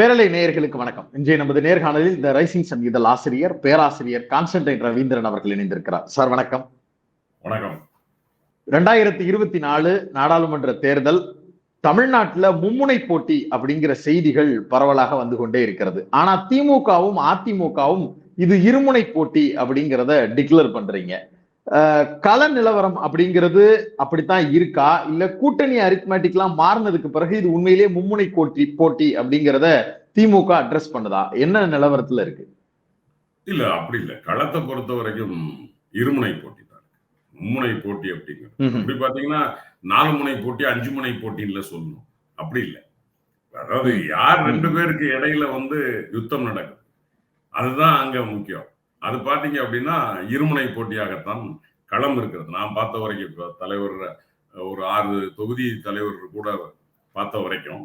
பேரலை நேயர்களுக்கு வணக்கம். இன்றைய நமது நேர்காணலில் இந்த ரைசிங் சன் இதழ் ஆசிரியர் பேராசிரியர் கான்ஸ்டன்டைன் ரவீந்திரன் அவர்கள் இணைந்திருக்கிறார். சார் வணக்கம். வணக்கம். ரெண்டாயிரத்தி இருபத்தி நாலு நாடாளுமன்ற தேர்தல் தமிழ்நாட்டுல மும்முனை போட்டி அப்படிங்கிற செய்திகள் பரவலாக வந்து கொண்டே இருக்கிறது. ஆனா திமுகவும் அதிமுகவும் இது இருமுனை போட்டி அப்படிங்கிறத டிக்ளேர் பண்றீங்க. கள நிலவரம் அப்படிங்கிறது அப்படித்தான் இருக்கா? இல்ல கூட்டணி அரித்மேட்டிக்லாம் மாறினதுக்கு பிறகு இது உண்மையிலேயே மும்முனை போட்டி போட்டி அப்படிங்கிறத திமுக அட்ரஸ் பண்ணுதா? என்ன நிலவரத்துல இருக்கு? இல்ல அப்படி இல்ல. களத்தை பொறுத்த வரைக்கும் இருமுனை போட்டி தான் மும்முனை போட்டி அப்படிங்கிறது. அப்படி பாத்தீங்கன்னா நாலு முனை போட்டி அஞ்சு முனை போட்டின்ல சொல்லணும். அப்படி இல்ல. அதாவது யார் ரெண்டு பேருக்கு இடையில வந்து யுத்தம் நடக்குது? அதுதான் அங்க முக்கியம். அது பாத்தீங்க அப்படின்னா இருமுனை போட்டியாகத்தான் களம் இருக்கிறது. நான் பார்த்த வரைக்கும் இப்போ தலைவர் ஒரு ஆறு தொகுதி தலைவர் கூட பார்த்த வரைக்கும்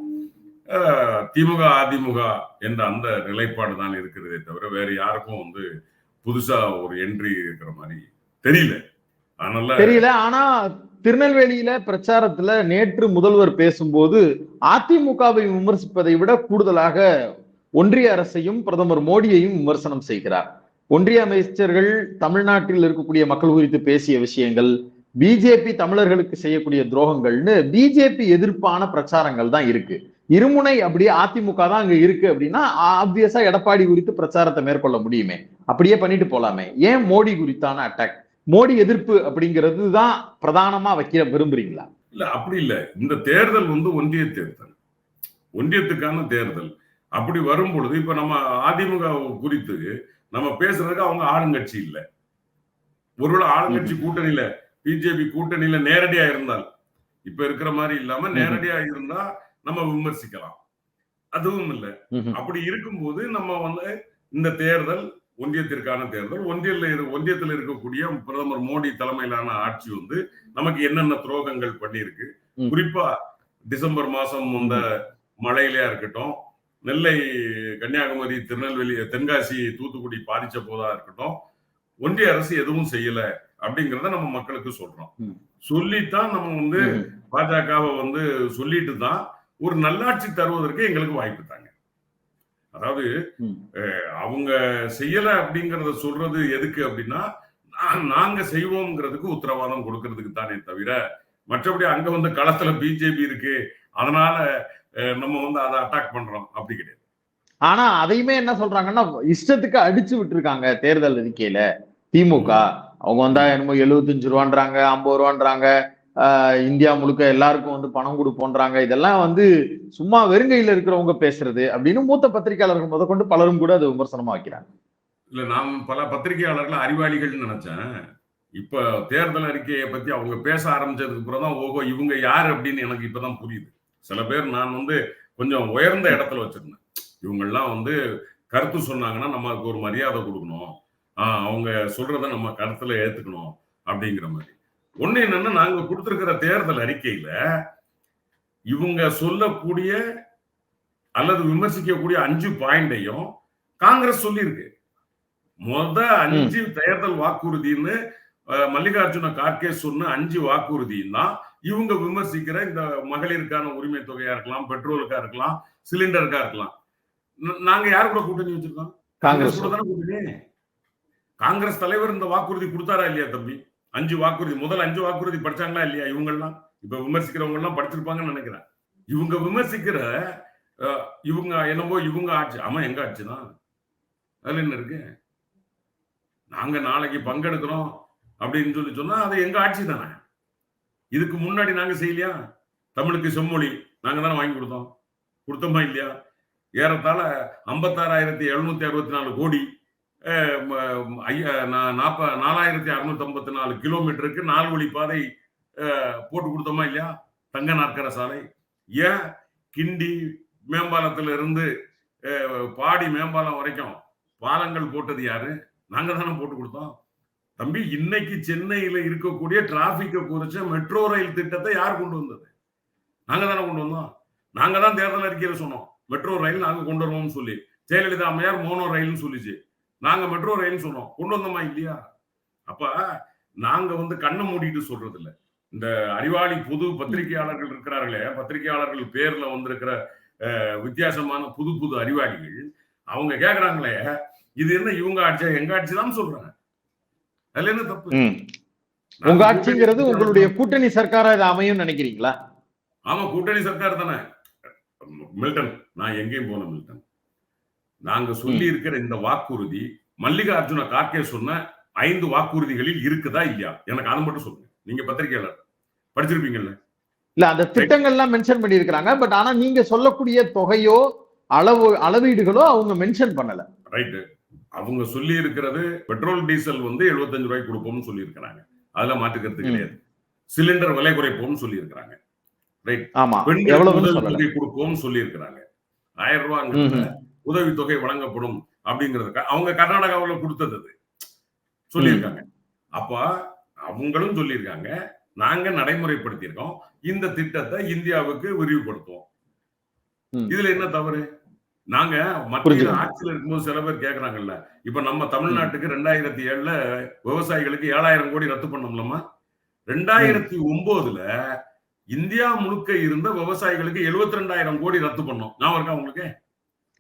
திமுக அதிமுக என்ற அந்த நிலைப்பாடு தான் இருக்கிறதே தவிர வேற யாருக்கும் வந்து புதுசா ஒரு என்ட்ரி இருக்கிற மாதிரி தெரியல. அதனால தெரியல. ஆனா திருநெல்வேலியில பிரச்சாரத்துல நேற்று முதல்வர் பேசும்போது அதிமுகவை விமர்சிப்பதை விட கூடுதலாக ஒன்றிய அரசையும் பிரதமர் மோடியையும் விமர்சனம் செய்கிறார். ஒன்றிய அமைச்சர்கள் தமிழ்நாட்டில் இருக்கக்கூடிய மக்கள் குறித்து பேசிய விஷயங்கள் பிஜேபி தமிழர்களுக்கு செய்யக்கூடிய துரோகங்கள்னு பிஜேபி எதிர்ப்பான பிரச்சாரங்கள் தான் இருக்கு. இருமுனை அப்படியே அதிமுக தான் அங்க இருக்கு அப்படின்னா ஆப்வியஸா எடப்பாடி குறித்து பிரச்சாரத்தை மேற்கொள்ள முடியுமே. அப்படியே பண்ணிட்டு போலாமே. ஏன் மோடி குறித்தான அட்டாக் மோடி எதிர்ப்பு அப்படிங்கிறது தான் பிரதானமா வைக்க விரும்புறீங்களா? இல்ல அப்படி இல்ல. இந்த தேர்தல் வந்து ஒன்றிய தேர்தல். ஒன்றியத்துக்கான தேர்தல். அப்படி வரும் பொழுது இப்ப நம்ம அதிமுக குறித்து நம்ம பேசுறதுக்கு அவங்க ஆளுங்கட்சி இல்ல. ஒருவேளை ஆளுங்கட்சி கூட்டணியில பிஜேபி கூட்டணியில நேரடியா இருந்தால் இப்ப இருக்கிற மாதிரி இல்லாம நேரடியா இருந்தா நம்ம விமர்சிக்கலாம். அதுவும் இல்ல. அப்படி இருக்கும்போது நம்ம வந்து இந்த தேர்தல் ஒன்றியத்திற்கான தேர்தல் ஒன்றியத்தில் இரு ஒன்றியத்தில் இருக்கக்கூடிய பிரதமர் மோடி தலைமையிலான ஆட்சி வந்து நமக்கு என்னென்ன துரோகங்கள் பண்ணியிருக்கு. குறிப்பா டிசம்பர் மாசம் இந்த மழையிலயா இருக்கட்டும் நெல்லை கன்னியாகுமரி திருநெல்வேலி தென்காசி தூத்துக்குடி பாதிச்ச போதா இருக்கட்டும் ஒன்றிய அரசு எதுவும் செய்யல அப்படிங்கறத நம்ம மக்களுக்கு சொல்றோம். சொல்லித்தான் நம்ம வந்து பாஜகவை வந்து சொல்லிட்டு தான் ஒரு நல்லாட்சி தருவதற்கு எங்களுக்கு வாய்ப்பு தாங்க. அதாவது அவங்க செய்யல அப்படிங்கறத சொல்றது எதுக்கு அப்படின்னா நாங்க செய்வோம்ங்கிறதுக்கு உத்தரவாதம் கொடுக்கறதுக்கு தானே தவிர மற்றபடி அங்க வந்து களத்துல பிஜேபி இருக்கு. அதனால நம்ம வந்து அதை அட்டாக் பண்றோம். அப்படி கிடையாது. ஆனா அதையுமே என்ன சொல்றாங்கன்னா இஷ்டத்துக்கு அடிச்சு விட்டுருக்காங்க தேர்தல் அறிக்கையில. திமுக அவங்க வந்தா என்னமோ எழுபத்தஞ்சு ரூபான்றாங்க ஐம்பது ரூபான்றாங்க இந்தியா முழுக்க எல்லாருக்கும் வந்து பணம் கொடுப்போன்றாங்க. இதெல்லாம் வந்து சும்மா வெறுங்கையில இருக்கிறவங்க பேசுறது அப்படின்னு மூத்த பத்திரிகையாளர்கள் முதற்கொண்டு பலரும் கூட அதை விமர்சனமா வைக்கிறாங்க. இல்ல நான் பல பத்திரிகையாளர்கள் அறிவாளிகள்னு நினைச்சேன். இப்ப தேர்தல் அறிக்கையை பத்தி அவங்க பேச ஆரம்பிச்சதுக்கு அப்புறம் தான் ஓஹோ இவங்க யாரு அப்படின்னு எனக்கு இப்பதான் புரியுது. சில பேர் நான் வந்து கொஞ்சம் உயர்ந்த இடத்துல வச்சிருந்தேன். இவங்கெல்லாம் வந்து கருத்து சொன்னாங்கன்னா நம்ம அதுக்கு ஒரு மரியாதை கொடுக்கணும். ஆஹ் அவங்க சொல்றத நம்ம கருத்துல ஏத்துக்கணும் அப்படிங்கிற மாதிரி. ஒண்ணு என்னன்னா நாங்க கொடுத்திருக்கிற தேர்தல் அறிக்கையில இவங்க சொல்லக்கூடிய அல்லது விமர்சிக்கக்கூடிய அஞ்சு பாயிண்டையும் காங்கிரஸ் சொல்லியிருக்கு. மொத அஞ்சு தேர்தல் வாக்குறுதின்னு மல்லிகார்ஜுன கார்கே சொன்ன அஞ்சு வாக்குறுதியும் தான் இவங்க விமர்சிக்கிற இந்த மகளிருக்கான உரிமை தொகையா இருக்கலாம் பெட்ரோலுக்கா இருக்கலாம் சிலிண்டருக்கா இருக்கலாம். நாங்க யார் கூட கூட்டணி வச்சிருக்கோம்? காங்கிரஸ் கூட தானே கூட்டணி? காங்கிரஸ் தலைவர் இந்த வாக்குறுதி கொடுத்தாரா இல்லையா தம்பி? அஞ்சு வாக்குறுதி முதல் அஞ்சு வாக்குறுதி படிச்சாங்களா இல்லையா இவங்கெல்லாம்? இப்ப விமர்சிக்கிறவங்க எல்லாம் படிச்சிருப்பாங்கன்னு நினைக்கிறேன். இவங்க விமர்சிக்கிற இவங்க என்னமோ இவங்க ஆட்சி ஆமா எங்க ஆட்சி தான். அதுல என்ன இருக்கு? நாங்க நாளைக்கு பங்கெடுக்கிறோம் அப்படின்னு சொல்லி சொன்னா அது எங்க ஆட்சி தானே? இதுக்கு முன்னாடி நாங்க செய்யலையா? தமிழுக்கு செம்மொழி. நாங்க தானே வாங்கி கொடுத்தோம். கொடுத்தோமா இல்லையா? ஏறத்தாழ ஐம்பத்தாறாயிரத்தி எழுநூத்தி அறுபத்தி நாலு கோடி நாற்ப நாலாயிரத்தி அறுநூத்தி ஐம்பத்தி நாலு கிலோமீட்டருக்கு நாலு வழி பாதை போட்டு கொடுத்தோமா இல்லையா? தங்க நாற்கர சாலை. ஏன்? கிண்டி மேம்பாலத்துல இருந்து பாடி மேம்பாலம் வரைக்கும் பாலங்கள் போட்டது யாரு? நாங்க தானே போட்டு கொடுத்தோம். தம்பி இன்னைக்கு சென்னையில இருக்கக்கூடிய டிராபிக்கை குறிச்ச மெட்ரோ ரயில் திட்டத்தை யார் கொண்டு வந்தது? நாங்க தானே கொண்டு வந்தோம். நாங்க தான் தேர்தல் அறிக்கையில சொன்னோம். மெட்ரோ ரயில் நாங்க கொண்டு வருவோம்னு சொல்லி. ஜெயலலிதா அம்மையார் மோனோ ரயில்னு சொல்லிச்சு. நாங்க மெட்ரோ ரயில்னு சொன்னோம். கொண்டு வந்தோமா இல்லையா? அப்ப நாங்க வந்து கண்ணை மூடிட்டு சொல்றது இல்லை இந்த அறிவாளி புது பத்திரிகையாளர்கள் இருக்கிறார்களே பத்திரிகையாளர்கள் பேர்ல வந்திருக்கிற வித்தியாசமான புது புது அறிவாளிகள் அவங்க கேக்குறாங்களே இது என்ன இவங்க ஆட்சியா எங்க ஆட்சி தான் சொல்றாங்க. அதுல என்ன தப்பு. உங்க ஆட்சிங்கிறது உங்களுடைய கூட்டணி சர்க்காரா இது அமையும் நினைக்கிறீங்களா? ஆமா கூட்டணி சர்க்கார் தானே. மில்டன் நான் எங்கேயும் போன மில்டன். நாங்க சொல்லி இருக்கிற இந்த வாக்குறுதி மல்லிகார்ஜுன கார்கே சொன்ன ஐந்து வாக்குறுதிகளில் இருக்குதா இல்லையா? எனக்கு அதை மட்டும் சொல்லுங்க. நீங்க பத்திரிகையாளர் படிச்சிருப்பீங்கல்ல? இல்ல அந்த திட்டங்கள்லாம் மென்ஷன் பண்ணியிருக்கிறாங்க பட் ஆனா நீங்க சொல்லக்கூடிய தொகையோ அளவு அளவீடுகளோ அவங்க மென்ஷன் பண்ணல. ரைட்டு. அவங்க சொல்லி இருக்கிறது பெட்ரோல் டீசல் வந்து 75 ரூபாய்க்கு கொடுப்போம்னு சொல்லி இருக்கிறாங்க அதுல மாற்றுக்கிறது. கிடையாது. சிலிண்டர் விலை குறைப்போம்னு சொல்லி இருக்கிறாங்க ஆமா. பெண்களுக்கு எவ்வளவுன்னு உதவி சொல்லல. தொகை கொடுப்போம்னு சொல்லி இருக்கிறாங்க ஆயிரம் ரூபாய் ம்ஹும். உதவி தொகை வழங்கப்படும் அப்படிங்கிறதுக்கு அவங்க கர்நாடகாவுல கொடுத்தது அது. சொல்லியிருக்காங்க. அப்ப அவங்களும் சொல்லியிருக்காங்க. நாங்க நடைமுறைப்படுத்தியிருக்கோம். இந்த திட்டத்தை இந்தியாவுக்கு விரிவுபடுத்துவோம். இதுல என்ன தவறு? நாங்க மத்திய. ஆட்சியில இருக்கும்போது சில பேர் கேக்குறாங்கல்ல. இப்ப நம்ம தமிழ்நாட்டுக்கு ரெண்டாயிரத்தி ஏழுல விவசாயிகளுக்கு ஏழாயிரம் கோடி ரத்து பண்ணோம்லமா ரெண்டாயிரத்தி ஒன்பதுல இந்தியா முழுக்க இருந்த விவசாயிகளுக்கு எழுபத்தி ரெண்டாயிரம் கோடி ரத்து பண்ணோம். ஞாபகம் இருக்கா உங்களுக்கு?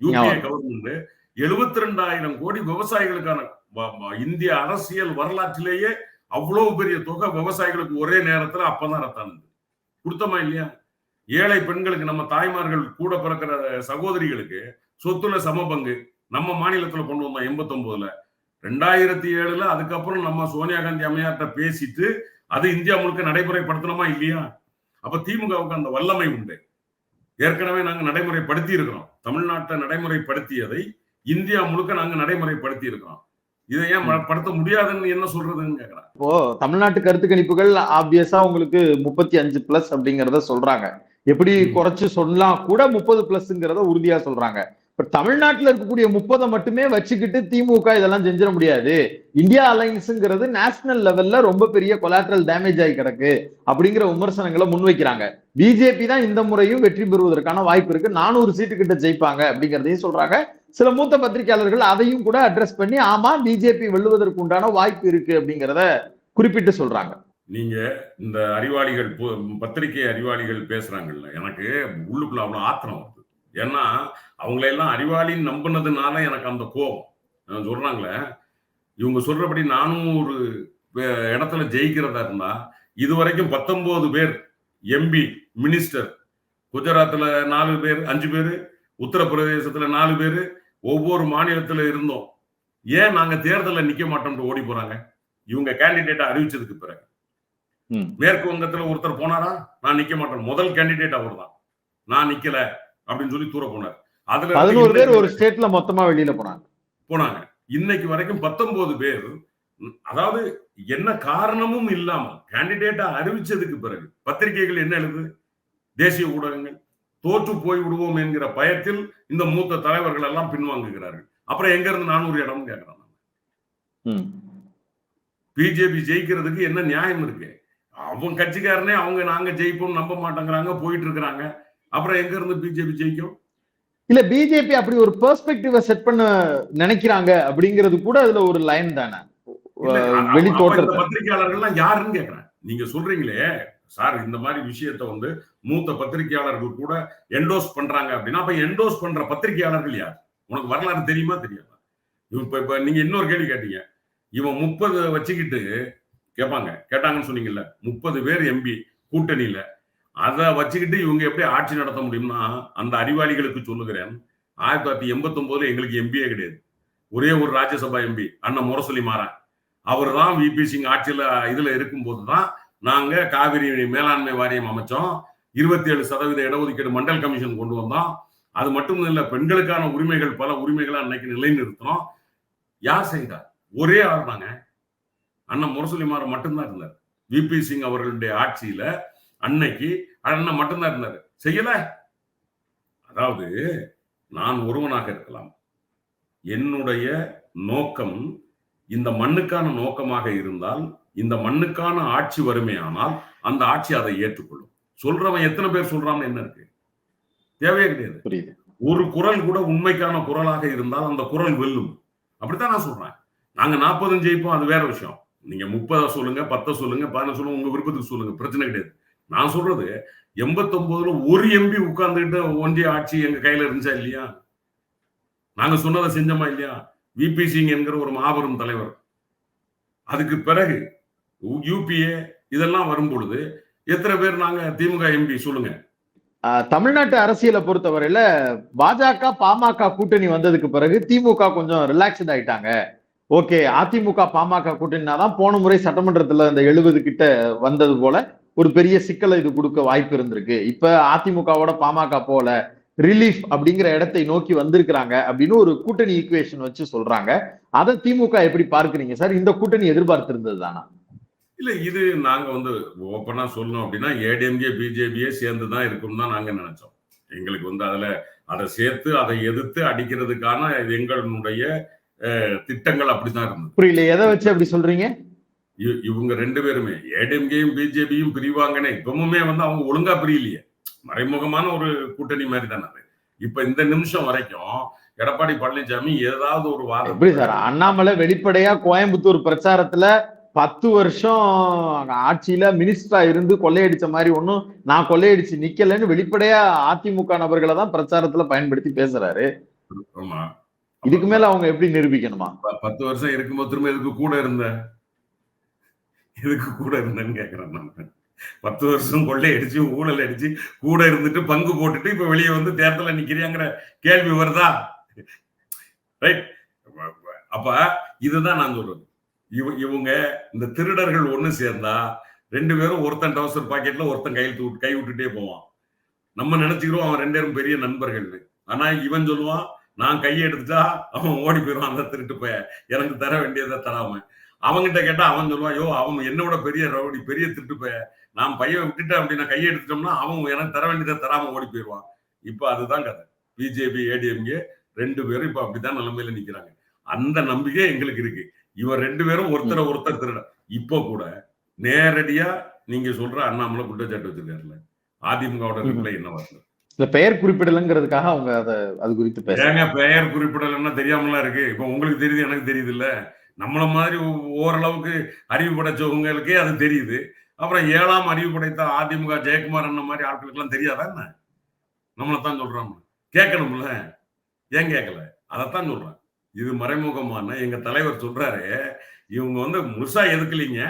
ஞாபகம். கவர்மெண்ட் எழுபத்தி ரெண்டாயிரம் கோடி விவசாயிகளுக்கான இந்திய அரசியல் வரலாற்றிலேயே அவ்வளவு பெரிய தொகை விவசாயிகளுக்கு ஒரே நேரத்துல அப்பதான் ரத்தானது. கொடுத்தோமா இல்லையா? ஏழை பெண்களுக்கு நம்ம தாய்மார்கள் கூட பிறக்கிற சகோதரிகளுக்கு சொத்துல சம பங்கு நம்ம மாநிலத்துல கொண்டு வந்தோம் எண்பத்தி ஒன்பதுல ரெண்டாயிரத்தி ஏழுல அதுக்கப்புறம் நம்ம சோனியா காந்தி அம்மையார்கிட்ட பேசிட்டு அது இந்தியா முழுக்க நடைமுறைப்படுத்தணுமா இல்லையா? அப்ப திமுகவுக்கு அந்த வல்லமை உண்டு. ஏற்கனவே நாங்க நடைமுறைப்படுத்தி இருக்கிறோம். தமிழ்நாட்டை நடைமுறைப்படுத்தியதை இந்தியா முழுக்க நாங்க நடைமுறைப்படுத்தி இருக்கிறோம். இதை ஏன் படுத்த முடியாதுன்னு என்ன சொல்றதுன்னு கேக்குறேன் இப்போ தமிழ்நாட்டு கருத்து கணிப்புகள் ஆப்வியஸா உங்களுக்கு முப்பத்தி அஞ்சு பிளஸ் அப்படிங்கறத சொல்றாங்க. எப்படி. குறைச்சு சொல்லலாம் கூட முப்பது பிளஸ்ங்கிறத உறுதியா சொல்றாங்க. பட் தமிழ்நாட்டுல இருக்கக்கூடிய முப்பதை மட்டுமே வச்சுக்கிட்டு திமுக இதெல்லாம் செஞ்சிட முடியாது. இந்தியா அலைன்ஸுங்கிறது நேஷனல் லெவல்ல ரொம்ப பெரிய கொலாட்ரல் டேமேஜ் ஆகி கிடக்கு அப்படிங்கிற விமர்சனங்களை முன்வைக்கிறாங்க. பிஜேபி தான் இந்த முறையும் வெற்றி பெறுவதற்கான வாய்ப்பு இருக்கு. நானூறு சீட்டு கிட்ட ஜெயிப்பாங்க அப்படிங்கறதையும் சொல்றாங்க. சில மூத்த பத்திரிகையாளர்கள் அதையும் கூட அட்ரஸ் பண்ணி ஆமா பிஜேபி வெல்லுவதற்கு உண்டான வாய்ப்பு இருக்கு அப்படிங்கறத குறிப்பிட்டு சொல்றாங்க. நீங்க இந்த அறிவாளிகள் பத்திரிகை அறிவாளிகள் பேசுறாங்கல்ல எனக்கு உள்ளுக்குள்ள அவ்வளவு ஆத்திரம் வருது. ஏன்னா அவங்களையெல்லாம் அறிவாளின்னு நம்பினதுனால எனக்கு அந்த கோபம். சொல்றாங்களே? இவங்க சொல்றபடி நானும் ஒரு இடத்துல ஜெயிக்கிறதா இருந்தா இது வரைக்கும் பத்தொன்பது பேர் எம்பி மினிஸ்டர் குஜராத்தில் நாலு பேர் அஞ்சு பேர் உத்தரப்பிரதேசத்தில் நாலு பேர் ஒவ்வொரு மாநிலத்தில் இருந்தோம். ஏன் நாங்கள் தேர்தலில் நிற்க மாட்டோம்னு ஓடி போகிறாங்க இவங்க கேண்டிடேட்டை அறிவிச்சதுக்கு பிறகு. மேற்கு வங்கத்துல ஒருத்தர் போனாரா? நான் நிக்க மாட்டேன். முதல் கேண்டிடேட் அவர் தான் நான் நிக்கல அப்படின்னு சொல்லி தூர போனார். அதுல பதினோரு பேர் ஒரு ஸ்டேட்ல மொத்தமா வெளியில போனாங்க. போனாங்க. இன்னைக்கு வரைக்கும் பத்தொன்பது பேர் அதாவது என்ன காரணமும் இல்லாமல் கேண்டிடேட்டா அறிவிச்சதுக்கு பிறகு பத்திரிகைகள் என்ன எழுது? தேசிய ஊடகங்கள். தோற்று போய் விடுவோம் என்கிற பயத்தில் இந்த மூத்த தலைவர்கள் எல்லாம் பின்வாங்குகிறார்கள். அப்புறம் எங்க இருந்து நானூறு இடம் கேட்கிறாங்க. பிஜேபி ஜெயிக்கிறதுக்கு என்ன நியாயம் இருக்கு? அவங்க கட்சிக்காரனே அவங்க நாங்க ஜெயிப்போம் நம்ப மாட்டேங்கிறாங்க போயிட்டு இருக்கிறாங்க அப்புறம் எங்க இருந்து பிஜேபி ஜெயிக்கும்? இல்ல பிஜேபி அப்படி ஒரு பெர்ஸ்பெக்டிவ செட் பண்ண நினைக்கிறாங்க அப்படிங்கிறது கூட அதுல ஒரு லைன் தானே. வெளி தோற்றத்தை. பத்திரிகையாளர்கள்லாம் யாருன்னு கேக்குறேன். நீங்க சொல்றீங்களே சார் இந்த மாதிரி விஷயத்த வந்து மூத்த பத்திரிகையாளர்கள் கூட என்டோஸ் பண்றாங்க அப்படின்னா அப்ப என்டோஸ் பண்ற பத்திரிகையாளர்கள் யார்? உனக்கு வரலாறு தெரியுமா தெரியாதா? இப்ப இப்ப நீங்க இன்னொரு கேள்வி கேட்டீங்க. இவன் முப்பது வச்சுக்கிட்டு கேட்பாங்க கேட்டாங்கன்னு சொன்னீங்கல்ல முப்பது பேர் எம்பி கூட்டணியில. அதை வச்சுக்கிட்டு இவங்க எப்படி ஆட்சி நடத்த முடியும்னா அந்த அறிவாளிகளுக்கு சொல்லுகிறேன் ஆயிரத்தி தொள்ளாயிரத்தி எண்பத்தி ஒன்பதுல எங்களுக்கு எம்பியே கிடையாது. ஒரே ஒரு ராஜ்யசபா எம்பி அண்ணன் முரசொலி மாறன் அவர் தான் விபி சிங் ஆட்சியில இதுல இருக்கும்போது தான் நாங்க காவிரி மேலாண்மை வாரியம் அமைச்சோம். இருபத்தி ஏழு சதவீத இடஒதுக்கீடு மண்டல் கமிஷன் கொண்டு வந்தோம். அது மட்டும் இல்லை பெண்களுக்கான உரிமைகள் பல உரிமைகளை அன்னைக்கு நிலைநிறுத்தினோம். யார் செய்தார் ஒரே ஆள் தாங்க அண்ணன் முரசொலிமார் மட்டும்தான் இருந்தார். விபி சிங் அவர்களுடைய ஆட்சியில அன்னைக்கு அண்ணன் மட்டும்தான் இருந்தார். செய்யல? அதாவது நான் ஒருவனாக இருக்கலாம். என்னுடைய நோக்கம் இந்த மண்ணுக்கான நோக்கமாக இருந்தால் இந்த மண்ணுக்கான ஆட்சி வறுமையானால் அந்த ஆட்சி அதை ஏற்றுக்கொள்ளும். சொல்றவன் எத்தனை பேர் சொல்றான்னு என்ன இருக்கு? தேவையே கிடையாது. புரியுது. ஒரு குரல் கூட உண்மைக்கான குரலாக இருந்தால் அந்த குரல் வெல்லும். அப்படித்தான் நான் சொல்றேன். நாங்க நாற்பதும் ஜெயிப்போம் அது வேற விஷயம். நீங்க முப்பதை சொல்லுங்க பத்தை சொல்லுங்க பதினஞ்சு சொல்லுங்க உங்க விருப்பத்துக்கு சொல்லுங்க பிரச்சனை கிடையாது. நான் சொல்றது எண்பத்தொன்பதுல ஒரு எம்பி உட்கார்ந்துகிட்டு ஒன்றிய ஆட்சி எங்க கையில இருந்துச்சா இல்லையா? நாங்க சொன்னதை செஞ்சோமா இல்லையா? விபி சிங் என்கிற ஒரு மாபெரும் தலைவர். அதுக்கு பிறகு யூபிஏ இதெல்லாம் வரும் பொழுது எத்தனை பேர் நாங்க திமுக எம்பி சொல்லுங்க. தமிழ்நாட்டு அரசியலை பொறுத்தவரையில பாஜக பாமக கூட்டணி வந்ததுக்கு பிறகு திமுக கொஞ்சம் ரிலாக்ஸ்ட் ஆயிட்டாங்க. ஓகே அதிமுக பாமக கூட்டணினா தான் போன முறை சட்டமன்றத்துல இந்த எழுபது கிட்ட வந்தது போல ஒரு பெரிய சிக்கலை இது கொடுக்க வாய்ப்பு இருந்திருக்கு. இப்ப அதிமுகவோட பாமக போல ரிலீஃப் அப்படிங்கிற இடத்தை நோக்கி வந்திருக்கிறாங்க அப்படின்னு ஒரு கூட்டணி ஈக்குவேஷன் வச்சு சொல்றாங்க. அதை திமுக எப்படி பார்க்கறீங்க? சார் இந்த கூட்டணி எதிர்பார்த்திருந்தது தானா இல்ல இது நாங்க வந்து ஓப்பனா சொல்லணும் அப்படின்னா ஏடிஎம்கே பிஜேபியே சேர்ந்து தான் இருக்கும் தான் நாங்க நினைச்சோம். எங்களுக்கு வந்து அதுல அதை சேர்த்து அதை எதிர்த்து அடிக்கிறதுக்கான எங்களுடைய திட்டங்கள் அப்படித்தான் இருந்தது. புரியல எதை வச்சு அப்படி சொல்றீங்க? இவங்க ரெண்டு பேருமே ஏடிஎம்கேயும் பிஜேபியும் பிரிவாங்கன்னு இப்பவுமே வந்து அவங்க ஒழுங்கா பிரியலையே. மறைமுகமான ஒரு கூட்டணி மாதிரி தானே அது. இப்ப இந்த நிமிஷம் வரைக்கும் எடப்பாடி பழனிசாமி ஏதாவது ஒரு வாதம் எப்படி சார் அண்ணாமலை வெளிப்படையா கோயம்புத்தூர் பிரச்சாரத்துல பத்து வருஷம் ஆட்சியில மினிஸ்டரா இருந்து கொள்ளையடிச்ச மாதிரி ஒண்ணும் நான் கொள்ளையடிச்சு நிக்கலன்னு வெளிப்படையா அதிமுக நபர்களை தான் பிரச்சாரத்துல பயன்படுத்தி பேசுறாரு. ஆமா. இதுக்கு மேல அவங்க எப்படி நிரூபிக்கணுமா? பத்து வருஷம் இருக்கும்போது திரும்ப எதுக்கு கூட இருந்த? எதுக்கு கூட இருந்தேன்னு கேக்குறேன் நான். பத்து வருஷம் கொள்ளை அடிச்சு ஊழல் அடிச்சு கூட இருந்துட்டு பங்கு போட்டுட்டு இப்ப வெளியே வந்து தேர்தல நிக்கிறியாங்கிற கேள்வி வருதா? ரைட் அப்ப இதுதான் நான் சொல்றது. இவ இவங்க இந்த திருடர்கள் ஒண்ணு சேர்ந்தா ரெண்டு பேரும் ஒருத்தன் டவுசர் பாக்கெட்ல ஒருத்தன் கையில் தூ- கை விட்டுட்டே போவான். நம்ம நினைச்சுக்கிறோம் அவன் ரெண்டு பேரும் பெரிய நண்பர்கள்னு ஆனா இவன் சொல்லுவான் நான் கையை எடுத்துட்டா அவன் ஓடி போயிடுவான் அந்த திருட்டு போய எனக்கு தர வேண்டியதை தராம. அவன்கிட்ட கேட்டா அவன் சொல்லுவான் யோ அவன் என்னோட பெரிய ரவுடி பெரிய திருட்டு போய நான் பையன் விட்டுட்டேன் அப்படின்னா கையை எடுத்துட்டோம்னா அவன் எனக்கு தர வேண்டியதை தராம ஓடி போயிடுவான். இப்ப அதுதான் கதை. பிஜேபி ஏடிஎம்கே ரெண்டு பேரும் இப்ப அப்படிதான் நிலைமையில நிக்கிறாங்க. அந்த நம்பிக்கை எங்களுக்கு இருக்கு. இவன் ரெண்டு பேரும் ஒருத்தரை ஒருத்தர் திருட. இப்போ கூட நேரடியா நீங்க சொல்ற அண்ணாமலை குற்றச்சாட்டு வச்சிருக்காருல்ல. அதிமுகவோட ரிப்ளை என்ன வரல? இந்த பெயர் குறிப்பிடலங்கிறதுக்காக அவங்க அதை அது குறித்து பேசுறாங்க பெயர் குறிப்பிடலன்னா தெரியாமலாம் இருக்கு? இப்ப உங்களுக்கு தெரியுது எனக்கு தெரியுது இல்ல? நம்மள மாதிரி ஓரளவுக்கு அறிவு படைச்சவங்களுக்கே அது தெரியுது. அப்புறம் ஏழாம் அறிவு படைத்த அதிமுக ஜெயக்குமார் அண்ணன் மாதிரி ஆட்களுக்கெல்லாம் தெரியாதா என்ன? நம்மளைத்தான் சொல்றாங்க. கேட்கணும்ல? ஏன் கேட்கல? அதைத்தான் சொல்றேன் இது மறைமுகமான எங்க தலைவர் சொல்றாரு இவங்க வந்து முழுசா எதுக்கலீங்க?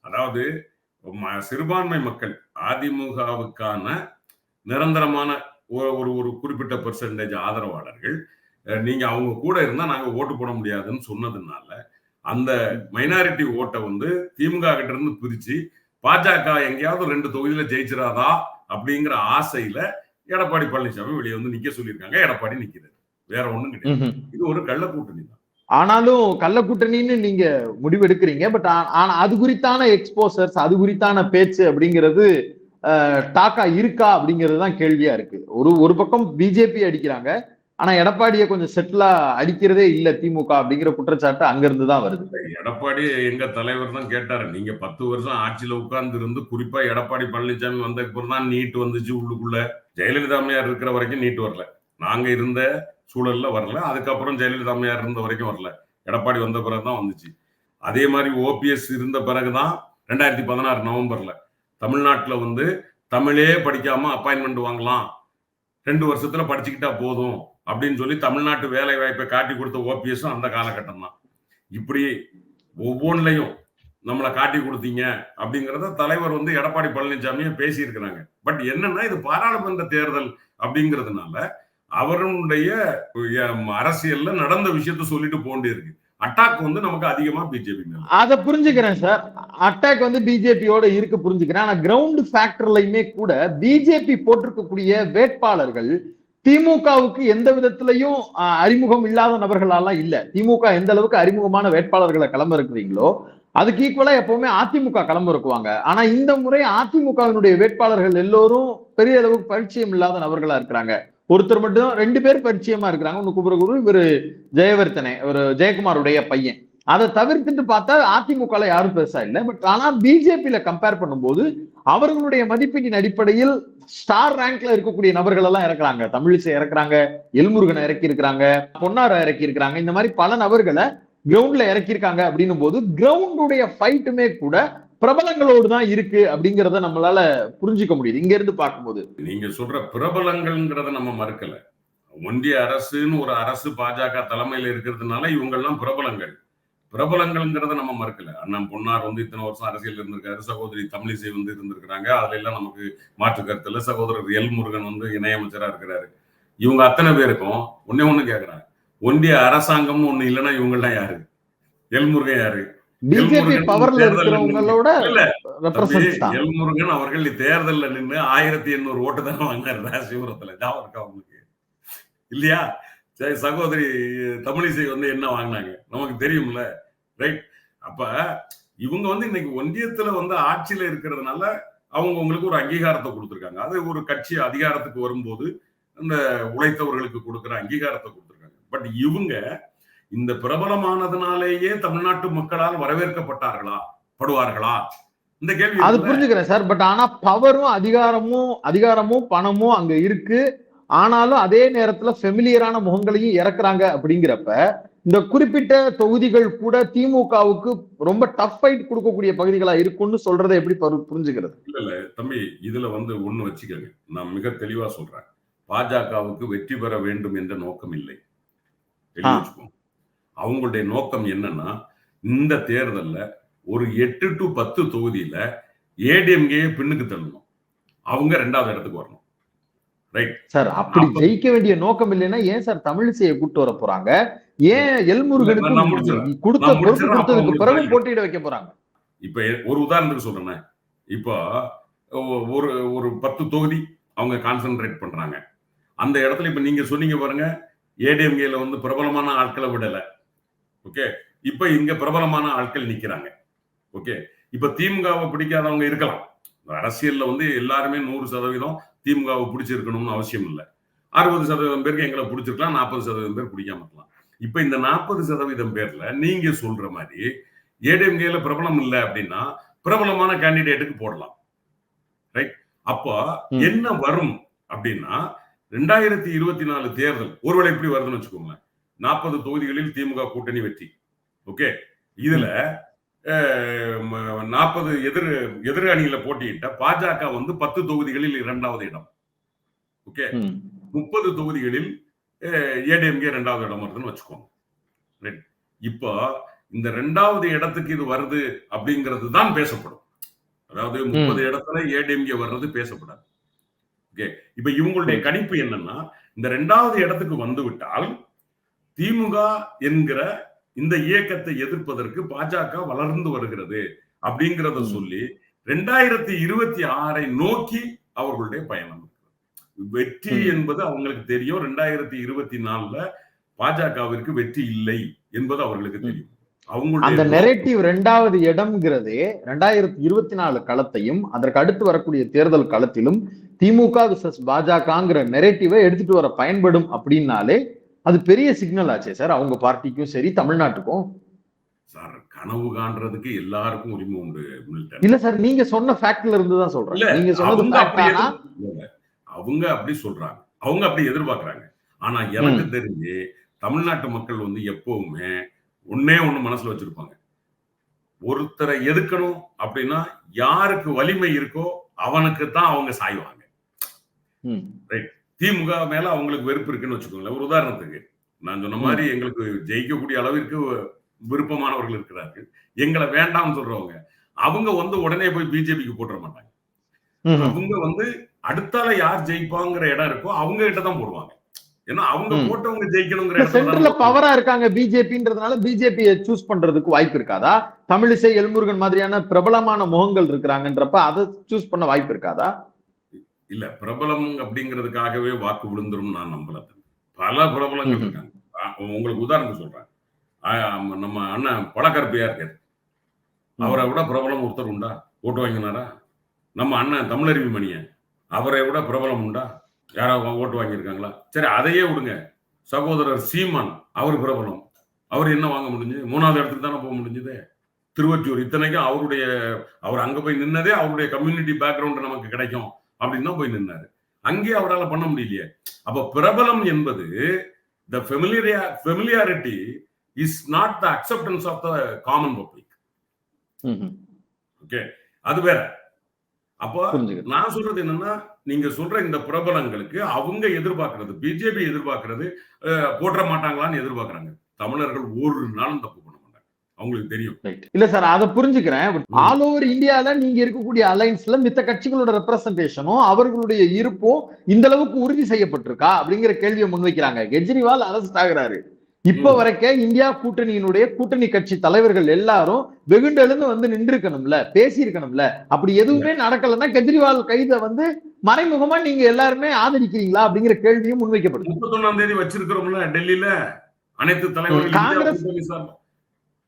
அதாவது சிறுபான்மை மக்கள் அதிமுகவுக்கான நிரந்தரமான ஒரு ஒரு குறிப்பிட்ட பெர்சன்டேஜ் ஆதரவாளர்கள். நீங்க அவங்க கூட இருந்தா நாங்க ஓட்டு போட முடியாதுன்னு சொன்னதுனால அந்த மைனாரிட்டி ஓட்டை வந்து திமுக கிட்ட இருந்து பிரிச்சு பாஜக எங்கேயாவது ரெண்டு தொகுதியில ஜெயிச்சிடாதா அப்படிங்கிற ஆசையில எடப்பாடி பழனிசாமி வெளியே வந்து நிக்க சொல்லியிருக்காங்க. எடப்பாடி நிக்கிறாரு. வேற ஒண்ணும் கிடையாது. இது ஒரு கள்ள கூட்டணி தான். ஆனாலும் கள்ள கூட்டணின்னு நீங்க முடிவெடுக்கிறீங்க. பட் ஆனா அது குறித்தான எக்ஸ்போசர்ஸ் அது குறித்தான பேச்சு அப்படிங்கிறது டாக்கா இருக்கா அப்படிங்கிறது தான் கேள்வியா இருக்கு. ஒரு ஒரு பக்கம் பிஜேபி அடிக்கிறாங்க. ஆனா எடப்பாடியை கொஞ்சம் செட்டிலா அடிக்கிறதே இல்ல திமுக அப்படிங்கிற குற்றச்சாட்டு அங்கிருந்து தான் வருது. எடப்பாடி எங்க தலைவர் தான் கேட்டாரு. நீங்க பத்து வருஷம் ஆட்சியில உட்கார்ந்து இருந்து குறிப்பா எடப்பாடி பழனிசாமி வந்ததுக்கு தான் நீட் வந்துச்சு உள்ளுக்குள்ள. ஜெயலலிதா அம்மையார் இருக்கிற வரைக்கும் நீட் வரல. நாங்க இருந்த சூழல்ல வரல. அதுக்கப்புறம் ஜெயலலிதா அம்மையார் இருந்த வரைக்கும் வரல. எடப்பாடி வந்த பிறகு தான் வந்துச்சு. அதே மாதிரி ஓபிஎஸ் இருந்த பிறகுதான் ரெண்டாயிரத்தி பதினாறு நவம்பர்ல தமிழ்நாட்டில் வந்து தமிழே படிக்காம அப்பாயின்மெண்ட் வாங்கலாம். ரெண்டு வருஷத்துல படிச்சுக்கிட்டா போதும் அப்படின்னு சொல்லி தமிழ்நாட்டு வேலை வாய்ப்பை காட்டி கொடுத்த ஓபிஎஸும் அந்த காலகட்டம் தான் இப்படி ஒவ்வொன்றிலையும் நம்மளை காட்டி கொடுத்தீங்க அப்படிங்கிறத தலைவர் வந்து எடப்பாடி பழனிசாமியும் பேசியிருக்கிறாங்க. பட் என்னன்னா இது பாராளுமன்ற தேர்தல் அப்படிங்கிறதுனால அவருடைய அரசியல்ல நடந்த விஷயத்த சொல்லிட்டு போண்டிருக்கு அட்டாக் வந்து நமக்கு அதிகமா பிஜேபி அதை புரிஞ்சுக்கிறேன் சார். அட்டாக் வந்து பிஜேபியோட இருக்கு புரிஞ்சுக்கிறேன். ஆனா கிரவுண்ட் ஃபேக்டர்லயுமே கூட பிஜேபி போட்டிருக்கக்கூடிய வேட்பாளர்கள் திமுகவுக்கு எந்த விதத்திலையும் ஆஹ், அறிமுகம் இல்லாத நபர்களெல்லாம் இல்ல. திமுக எந்த அளவுக்கு அறிமுகமான வேட்பாளர்களை கிளம்ப இருக்கிறீங்களோ அதுக்கு ஈக்குவலா எப்பவுமே அதிமுக கிளம்ப இருக்குவாங்க ஆனா இந்த முறை அதிமுகவினுடைய வேட்பாளர்கள் எல்லோரும் பெரிய அளவுக்கு பரிச்சயம் இல்லாத நபர்களா இருக்கிறாங்க. ஒருத்தர் மட்டும் ரெண்டு பேர் பரிச்சயமா இருக்கிறாங்க. ஒன்னு குபரகுரு இவர் ஜெயவர்த்தனை ஒரு ஜெயக்குமாருடைய பையன். அதை தவிர்த்துட்டு பார்த்தா அதிமுகல யாரும் பெருசா இல்லை. பட் ஆனா பிஜேபியில கம்பேர் பண்ணும்போது அவர்களுடைய மதிப்பீட்டின் அடிப்படையில் ஸ்டார் ரேங்க்ல இருக்கக்கூடிய நபர்கள் எல்லாம் இறக்குறாங்க. தமிழிசை இறக்குறாங்க எல்முருகனை இறக்கி இருக்கிறாங்க பொன்னாரை இறக்கி இருக்கிறாங்க இந்த மாதிரி பல நபர்களை கிரவுண்ட்ல இறக்கியிருக்காங்க அப்படின்னும் போது கிரவுண்டுடைய ஃபைட்டுமே கூட பிரபலங்களோடு தான் இருக்கு அப்படிங்கறத நம்மளால புரிஞ்சுக்க முடியுது. இங்க இருந்து பார்க்கும்போது. நீங்க சொல்ற பிரபலங்கள்ங்கிறத நம்ம மறுக்கல. ஒன்றிய அரசுன்னு ஒரு அரசு பாஜக தலைமையில இருக்கிறதுனால இவங்கெல்லாம் பிரபலங்கள். பிரபலங்கள்ங்கிறத நம்ம மறுக்கல. அண்ணன் பொன்னார் வந்து இத்தனை வருஷம் அரசியல் இருந்திருக்காரு. சகோதரி தமிழிசை வந்து இருந்திருக்கிறாங்க. அதுல எல்லாம் நமக்கு மாற்று கருத்து சகோதரர் எல் முருகன் வந்து இணையமைச்சரா இருக்கிறாரு. இவங்க அத்தனை பேருக்கும் ஒன்னே ஒண்ணு கேக்குறாங்க. ஒன்றிய அரசாங்கம்னு ஒண்ணு இல்லைன்னா இவங்க எல்லாம் யாரு? எல் முருகன் யாரு? பிஜேபி எல்முருகன் பவர்ல இருக்கிறவங்களோட இல்ல ரெப்ரசன்ஸ் தான். எல் முருகன் அவர்கள் தேர்தல்ல நின்று ஆயிரத்தி எண்ணூறு ஓட்டு தானே வாங்கினாரு ராசிபுரத்துல ஞாபகம் இருக்கா உங்களுக்கு? இல்லையா? சரி சகோதரி தமிழிசை வந்து என்ன வாங்கினாங்க? நமக்கு தெரியும்ல ரைட் அப்ப இவங்க வந்து இன்னைக்கு ஒன்றியத்துல வந்து ஆட்சியில இருக்கிறதுனால அவங்க உங்களுக்கு ஒரு அங்கீகாரத்தை கொடுத்துருக்காங்க. அது ஒரு கட்சி அதிகாரத்துக்கு வரும்போது இந்த உழைத்தவர்களுக்கு கொடுக்குற அங்கீகாரத்தை கொடுத்துருக்காங்க. பட் இவங்க இந்த பிரபலமானதுனாலேயே தமிழ்நாட்டு மக்களால் வரவேற்கப்பட்டார்களா? படுவார்களா? இந்த கேள்வி அது? புரிஞ்சுக்கிறேன் சார். பட் ஆனா பவரும் அதிகாரமும் அதிகாரமும் பணமும் அங்க இருக்கு. ஆனாலும் அதே நேரத்துல ஃபெமிலியரான முகங்களையும் இறக்குறாங்க அப்படிங்கிறப்ப இந்த குறிப்பிட்ட தொகுதிகள் கூட திமுகவுக்கு ரொம்ப டஃப் ஃபைட் கொடுக்கக்கூடிய பகுதிகளா இருக்கும்னு சொல்றதை எப்படி பரு- புரிஞ்சுக்கிறது? இல்ல இல்ல. தம்பி இதுல வந்து ஒண்ணு வச்சுக்கோங்க. நான் மிக தெளிவா சொல்றேன். பாஜகவுக்கு வெற்றி பெற வேண்டும் என்ற நோக்கம் இல்லை. அவங்களுடைய நோக்கம் என்னன்னா இந்த தேர்தல்ல ஒரு எட்டு டு பத்து தொகுதியில ஏடிஎம்கே பின்னுக்கு தள்ளணும். அவங்க ரெண்டாவது இடத்துக்கு வரணும். சார் அப்படி. ஜெயிக்க வேண்டிய நோக்கம் இல்லைன்னா ஏன் சார் தமிழிசையை கூட்டு வர போறாங்க? ஏன் எல்முருகனுக்கு. கொடுத்த பொறுப்பு கொடுத்ததுக்கு பிறகு. போட்டியிட வைக்க போறாங்க. இப்ப ஒரு உதாரணத்துக்கு சொல்றேன். இப்போ ஒரு ஒரு பத்து தொகுதி அவங்க கான்சென்ட்ரேட் பண்றாங்க. அந்த இடத்துல இப்ப நீங்க சொன்னீங்க பாருங்க ஏடிஎம்கேல வந்து பிரபலமான ஆட்களை விடல. ஓகே இப்ப இங்க பிரபலமான ஆட்கள் நிக்கிறாங்க. ஓகே இப்ப திமுகவை பிடிக்காதவங்க இருக்கலாம். அரசியல்ல வந்து எல்லாருமே நூறு சதவீதம் திமுகவை பிடிச்சிருக்கணும்னு அவசியம் இல்லை. அறுபது சதவீதம் பேருக்கு எங்களை பிடிச்சிருக்கலாம் நாற்பது சதவீதம் பேர் பிடிக்காம இருக்கலாம். இப்ப இந்த நாற்பது சதவீதம் பேர்ல நீங்க சொல்ற மாதிரி ஏடிஎம்கேல பிரபலம் இல்லை அப்படின்னா பிரபலமான கேண்டிடேட்டுக்கு போடலாம். ரைட் அப்போ. என்ன வரும் அப்படின்னா ரெண்டாயிரத்தி இருபத்தி நாலு தேர்தல் ஒருவேளை இப்படி வருதுன்னு வச்சுக்கோங்களேன். நாற்பது தொகுதிகளில் திமுக கூட்டணி வெற்றி. ஓகே இதுல நாற்பது எதிர் எதிர் அணியில போட்டியிட்ட பாஜக வந்து பத்து தொகுதிகளில் இரண்டாவது இடம். ஓகே. முப்பது தொகுதிகளில் ஏடிஎம்கே ரெண்டாவது இடம் வருதுன்னு வச்சுக்கோங்க. ரைட் இப்போ இந்த ரெண்டாவது இடத்துக்கு இது வருது அப்படிங்கிறது தான் பேசப்படும். அதாவது முப்பது இடத்துல ஏடிஎம்கே வர்றது பேசப்படாது. ஓகே இப்ப இவங்களுடைய கணிப்பு என்னன்னா இந்த ரெண்டாவது இடத்துக்கு வந்து விட்டால் திமுக என்கிற இந்த இயக்கத்தை எதிர்ப்பதற்கு பாஜக வளர்ந்து வருகிறது அப்படிங்கிறத. சொல்லி ரெண்டாயிரத்தி இருபத்தி ஆறை நோக்கி அவர்களுடைய பயணம். வெற்றி. என்பது அவங்களுக்கு தெரியும் ரெண்டாயிரத்தி இருபத்தி நாலுல பாஜகவிற்கு வெற்றி இல்லை என்பது அவர்களுக்கு. தெரியும் அந்த நெரேட்டிவ் ரெண்டாவது இடம்ங்கிறதே ரெண்டாயிரத்தி இருபத்தி நாலு களத்தையும் அதற்கு அடுத்து வரக்கூடிய தேர்தல் களத்திலும் திமுக விசஸ் பாஜகங்கிற நெரேட்டிவை எடுத்துட்டு வர பயன்படும் அப்படின்னாலே அது பெரிய சிக்னல் ஆச்சே சார் அவங்க பார்ட்டிக்கும் சரி தமிழ்நாட்டுக்கும். சார் கனவு காண்றதுக்கு எல்லாருக்கும் உரிமை உண்டு இல்ல சார் நீங்க சொன்ன ஃபேக்ட்ல இருந்து தான் சொல்றேன். நீங்க சொன்னது அவங்க அப்படி சொல்றாங்க. அவங்க அப்படி எதிர்பார்க்கறாங்க. ஆனா எனக்கு தெரிஞ்சு தமிழ்நாட்டு மக்கள் வந்து எப்பவுமே ஒன்னே ஒண்ணு மனசுல வச்சிருப்பாங்க. ஒருத்தரை எதுக்கணும் அப்படின்னா யாருக்கு வலிமை இருக்கோ அவனுக்கு தான் அவங்க சாய்வாங்க. ம், திமுக மேல அவங்களுக்கு வெறுப்பு இருக்குன்னு வச்சுக்கோங்களேன். ஒரு உதாரணத்துக்கு நான் சொன்ன மாதிரி எங்களுக்கு ஜெயிக்கக்கூடிய அளவிற்கு விருப்பமானவர்கள் இருக்கிறார்கள். எங்களை வேண்டாம்னு சொல்றவங்க அவங்க வந்து உடனே போய் பிஜேபிக்கு போட்டுற மாட்டாங்க. அவங்க வந்து அடுத்தால யார் ஜெயிப்பாங்கிற இடம் இருக்கோ அவங்க கிட்ட தான் போடுவாங்க. ஏன்னா அவங்க. போட்டவங்க ஜெயிக்கணுங்கிற தான் பவரா இருக்காங்க பிஜேபின்றதுனால பிஜேபியை சூஸ் பண்றதுக்கு வாய்ப்பு இருக்காதா? தமிழிசை எல்முருகன் மாதிரியான பிரபலமான முகங்கள் இருக்கிறாங்கன்றப்ப அதை சூஸ் பண்ண வாய்ப்பு இருக்காதா? இல்ல பிரபலம் அப்படிங்கிறதுக்காகவே வாக்கு விழுந்துரும் நான் நம்பல பல பிரபலங்கள். இருக்காங்க. உங்களுக்கு உதாரணம் சொல்றேன். நம்ம அண்ணன் பழக்கருப்பையா இருக்காரு. அவரை விட பிரபலம் ஒருத்தர் உண்டா? ஓட்டு வாங்கினாரா? நம்ம அண்ணன் தமிழறிவி மணியன். அவரை விட பிரபலம் உண்டா? யாராவது ஓட்டு வாங்கியிருக்காங்களா? சரி அதையே விடுங்க. சகோதரர் சீமான் அவர் பிரபலம். அவர் என்ன வாங்க முடிஞ்சு மூணாவது இடத்துக்கு தானே போக முடிஞ்சது? திருவொற்றியூர். இத்தனைக்கும் அவருடைய அவர் அங்க போய் நின்னதே அவருடைய கம்யூனிட்டி பேக்ரவுண்ட் நமக்கு கிடைக்கும். அப்படின்னு தான் போய் நின்னாரு. அங்கேயே அவரால் பண்ண முடியலையே. அப்ப பிரபலம் என்பது the familiar familiarity is not the acceptance of the common public ம்ஹும். அது வேற. அப்போ நான் சொல்றது என்னன்னா நீங்க சொல்ற இந்த பிரபலங்களுக்கு அவங்க எதிர்பார்க்கறது பிஜேபி எதிர்பார்க்கறது போற்ற மாட்டாங்களான்னு எதிர்பார்க்கறாங்க. தமிழர்கள் ஒரு நாளும் தப்பு அவங்களுக்கு தெரியும். இல்ல சார் அதை புரிஞ்சுக்கிறேன். ஆல் ஓவர் இந்தியால நீங்க இருக்கக்கூடிய அலைன்ஸ்ல மித்த கட்சிகளோட ரெப்ரசன்டேஷனும் அவர்களுடைய இருப்பும் இந்த அளவுக்கு உறுதி செய்யப்பட்டிருக்கா? அப்படிங்கிற கேள்வியை முன்வைக்கிறாங்க. கெஜ்ரிவால் அரெஸ்ட் ஆகுறாரு இப்ப. வரைக்கும் இந்தியா கூட்டணியினுடைய கூட்டணி கட்சி தலைவர்கள் எல்லாரும் வெகுண்டெழுந்து வந்து நின்று இருக்கணும்ல பேசி இருக்கணும்ல அப்படி எதுவுமே நடக்கலன்னா கெஜ்ரிவால் கைத வந்து மறைமுகமா நீங்க எல்லாருமே ஆதரிக்கிறீங்களா? அப்படிங்கிற கேள்வியும் முன்வைக்கப்படுது முப்பத்தொன்னாம் தேதி வச்சிருக்கிறோம்ல டெல்லியில அனைத்து தலைவர்கள் காங்கிரஸ்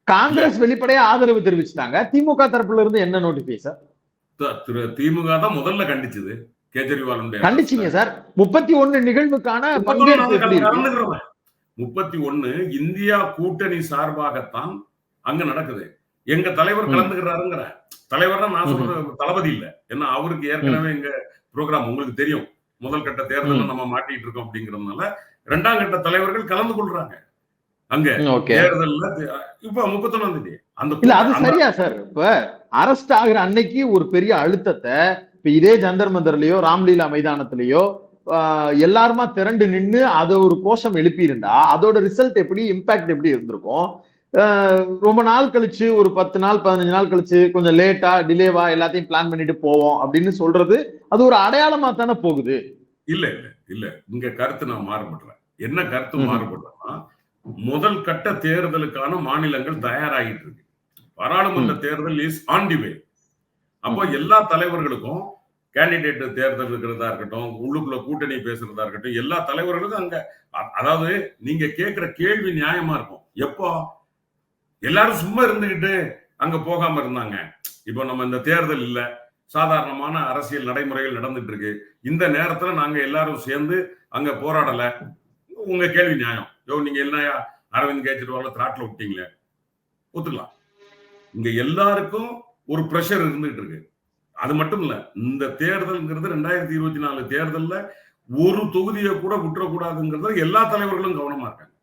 காங்கிரஸ் வெளிப்படையா ஆதரவு தெரிவிச்சிட்டாங்க. திமுக தரப்புல இருந்து என்ன திரு- திமுக தான் முதல்ல கண்டிச்சது. கேஜ்ரிவாலுடைய கண்டிச்சீங்க சார். முப்பத்தி ஒண்ணு நிகழ்வுக்கான முப்பத்தி ஒண்ணு இந்தியா கூட்டணி சார்பாகத்தான் அங்க நடக்குது. எங்க தலைவர். கலந்துக்கிறாருங்கிற தலைவர்னா நான் சொல்றது தளபதி இல்ல. ஏன்னா அவருக்கு ஏற்கனவே எங்க ப்ரோக்ராம் உங்களுக்கு தெரியும். முதல் கட்ட தேர்தல்ல. நம்ம மாட்டிட்டு இருக்கோம் அப்படிங்கறதுனால இரண்டாம் கட்ட தலைவர்கள் கலந்து கொள்றாங்க. அங்க தேர்தல்ல இப்ப முப்பத்தொன்னாம் தேதி. அந்த இல்ல அது சரியா சார். இப்ப அரெஸ்ட் ஆகுற அன்னைக்கு ஒரு பெரிய அழுத்தத்தை இப்ப இதே ஜந்தர் மந்தர்லயோ ராம்லீலா மைதானத்திலயோ எல்லாருமா திரண்டு நின்னு அதை ஒரு கோஷம் எழுப்பியிருந்தா அதோட ரிசல்ட் எப்படி இம்பாக்ட் எப்படி இருந்திருக்கும்? ரொம்ப நாள் கழிச்சு ஒரு பத்து நாள் பதினஞ்சு நாள் கழிச்சு கொஞ்சம் லேட்டா டிலேவா எல்லாத்தையும் பிளான் பண்ணிட்டு போவோம் அப்படின்னு சொல்றது அது ஒரு அடையாளமா தானே போகுது? இல்ல இல்ல இல்ல. இங்க கருத்து நான் மாறுபடுறேன். என்ன கருத்து. மாறுபடுறேன்னா முதல் கட்ட தேர்தலுக்கான மாநிலங்கள் தயாராகிட்டு இருக்கு. பாராளுமன்ற தேர்தல் இஸ் ஆன் டி வே அப்போ எல்லா தலைவர்களுக்கும் கேண்டிடேட் தேர்தல் இருக்கிறதா இருக்கட்டும் உள்ளுக்குள்ள கூட்டணி பேசுறதா இருக்கட்டும் எல்லா தலைவர்களுக்கும் அங்க அதாவது நீங்க கேட்கிற கேள்வி நியாயமா இருக்கும். எப்போ? எல்லாரும் சும்மா இருந்துகிட்டு அங்க போகாம இருந்தாங்க. இப்போ நம்ம இந்த தேர்தல் இல்ல. சாதாரணமான அரசியல் நடைமுறைகள் நடந்துட்டு இருக்கு. இந்த நேரத்துல நாங்க எல்லாரும் சேர்ந்து அங்க போராடல. உங்க கேள்வி நியாயம். யோ நீங்க என்னையா அரவிந்த் கெஜ்ரிவால திராட்டில் விட்டீங்களே? ஒத்துக்கலாம். இங்க எல்லாருக்கும் ஒரு ப்ரெஷர் இருந்துகிட்டு இருக்கு. அது மட்டும் இல்ல இந்த தேர்தல்ங்கிறது ரெண்டாயிரத்தி இருபத்தி நாலு தேர்தல்ல ஒரு தொகுதியை கூட விட்டுறக்கூடாதுங்கிறது எல்லா தலைவர்களும் கவனமா இருக்காங்க.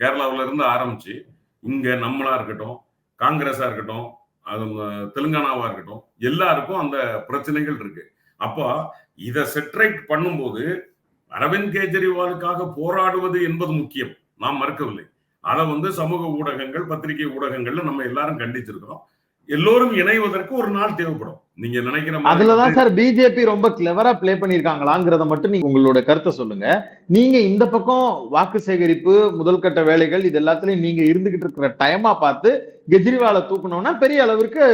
கேரளாவில இருந்து ஆரம்பிச்சு இங்க நம்மளா இருக்கட்டும் காங்கிரஸா இருக்கட்டும் அது தெலுங்கானாவா இருக்கட்டும் எல்லாருக்கும் அந்த பிரச்சனைகள் இருக்கு. அப்போ இதை செட்ரைட் பண்ணும்போது அரவிந்த் கெஜ்ரிவாலுக்காக போராடுவது என்பது முக்கியம். நாம் மறுக்கவில்லை. அதை வந்து சமூக ஊடகங்கள் பத்திரிகை ஊடகங்கள்ல நம்ம எல்லாரும் கண்டிச்சிருக்கிறோம். எல்லோரும் இணைவதற்கு ஒரு நாள் தேவைப்படும். நீங்க நினைக்கிற மாதிரி அதுலதான் சார் பிஜேபி ரொம்ப கிளவரா பிளே பண்ணிருக்காங்களாங்கிறத மட்டும் நீங்க உங்களோட கருத்தை சொல்லுங்க. நீங்க இந்த பக்கம் வாக்கு சேகரிப்பு முதல் கட்ட வேலைகள் இது எல்லாத்துலயும் நீங்க இருந்துகிட்டு இருக்கிற டைமா பார்த்து கெஜ்ரிவாலை தூக்கணும்னா பெரிய அளவிற்கு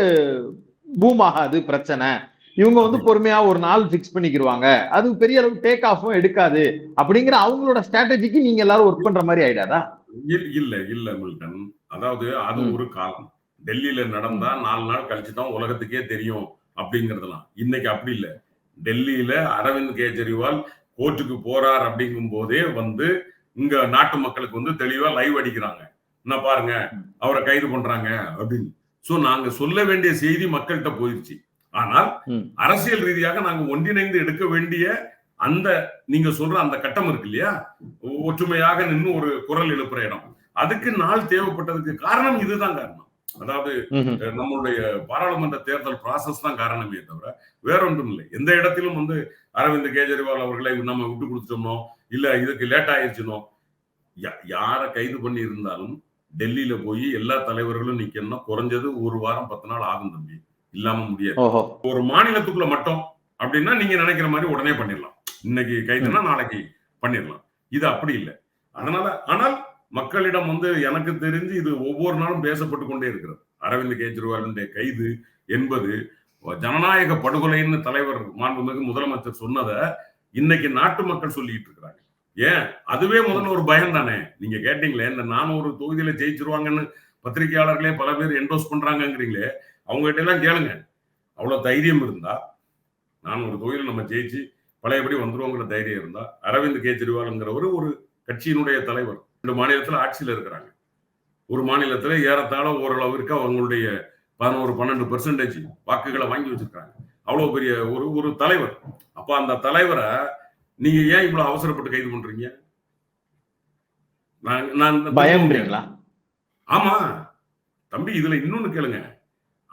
பூம் ஆகாது பிரச்சனை. இவங்க வந்து பொறுமையா ஒரு நாள் பிக்ஸ் பண்ணிக்கிருவாங்க. அது பெரிய அளவுக்கு டேக் ஆஃபும் எடுக்காது. அப்படிங்கிற அவங்களோட ஸ்ட்ராட்டஜிக்கு நீங்க எல்லாரும் ஒர்க் பண்ற மாதிரி ஆயிடாதா? இல்- இல்ல இல்ல மில்டன் அதாவது அது. ஒரு காலம். டெல்லியில நடந்தா நாலு நாள் கழிச்சு தான் உலகத்துக்கே தெரியும் அப்படிங்கறதெல்லாம். இன்னைக்கு அப்படி இல்ல. டெல்லியில அரவிந்த் கெஜ்ரிவால் கோர்ட்டுக்கு போறார் அப்படிங்கும் போதே வந்து இங்க நாட்டு மக்களுக்கு வந்து தெளிவா லைவ் அடிக்கிறாங்க. என்ன பாருங்க அவரை கைது பண்றாங்க அப்படின்னு. சோ நாங்க சொல்ல வேண்டிய செய்தி மக்கள்கிட்ட போயிருச்சு. ஆனால். அரசியல் ரீதியாக நாங்க ஒன்றிணைந்து எடுக்க வேண்டிய அந்த நீங்க சொல்ற அந்த கட்டம் இருக்கு இல்லையா? ஒற்றுமையாக நின்று ஒரு குரல் எழுப்புற இடம். அதுக்கு நாள் தேவைப்பட்டதுக்கு காரணம் இதுதான் காரணம். அதாவது நம்மளுடைய பாராளுமன்ற தேர்தல் ப்ராசஸ் தான் காரணமே தவிர வேற ஒன்றும் இல்லை. எந்த இடத்திலும் வந்து அரவிந்த் கெஜ்ரிவால் அவர்களை நம்ம விட்டு கொடுத்துட்டோமோ இல்ல இதுக்கு லேட் ஆயிடுச்சுனோ யாரை கைது பண்ணி இருந்தாலும் டெல்லியில போய் எல்லா தலைவர்களும் நிக்கணும்னா குறைஞ்சது ஒரு வாரம் பத்து நாள் ஆகும் தம்பி. இல்லாம முடியாது. ஒரு மாநிலத்துக்குள்ள மட்டும் அப்படின்னா நீங்க நினைக்கிற மாதிரி உடனே பண்ணிடலாம். இன்னைக்கு கைதுனா நாளைக்கு பண்ணிடலாம். இது அப்படி இல்லை. அதனால ஆனால் மக்களிடம் வந்து எனக்கு தெரிஞ்சு இது ஒவ்வொரு நாளும் பேசப்பட்டு கொண்டே இருக்கிறது. அரவிந்த் கெஜ்ரிவாலுடைய கைது என்பது ஜனநாயக படுகொலைன்னு தலைவர் மாண்புமிகு முதலமைச்சர் சொன்னதை இன்னைக்கு நாட்டு மக்கள் சொல்லிட்டு இருக்கிறாங்க. ஏன்? அதுவே முதல்ல ஒரு பயம் தானே? நீங்க கேட்டீங்களே இந்த நானூறு தொகுதியில ஜெயிச்சிருவாங்கன்னு பத்திரிகையாளர்களே பல பேர் என்டோஸ் பண்றாங்கங்கிறீங்களே அவங்க கிட்ட எல்லாம் கேளுங்க. அவ்வளவு தைரியம் இருந்தா நானூறு தொகுதியில் நம்ம ஜெயிச்சு பழையபடி வந்துருவோங்கிற தைரியம் இருந்தா அரவிந்த் கெஜ்ரிவால்ங்கிறவர் ஒரு கட்சியினுடைய தலைவர் ரெண்டு மாநிலத்துல ஆட்சியில இருக்கிறாங்க. ஒரு மாநிலத்துல ஏறத்தாழ ஓரளவிற்கு அவங்களுடைய பதினோரு பன்னெண்டு பெர்சன்டேஜ் வாக்குகளை வாங்கி வச்சிருக்காங்க. அவ்வளவு பெரிய ஒரு ஒரு தலைவர். அப்ப அந்த தலைவரை நீங்க ஏன் இவ்வளவு அவசரப்பட்டு கைது பண்றீங்க? நான் நான் பயம்ன்றீங்களா? ஆமா. தம்பி இதுல இன்னொன்னு கேளுங்க.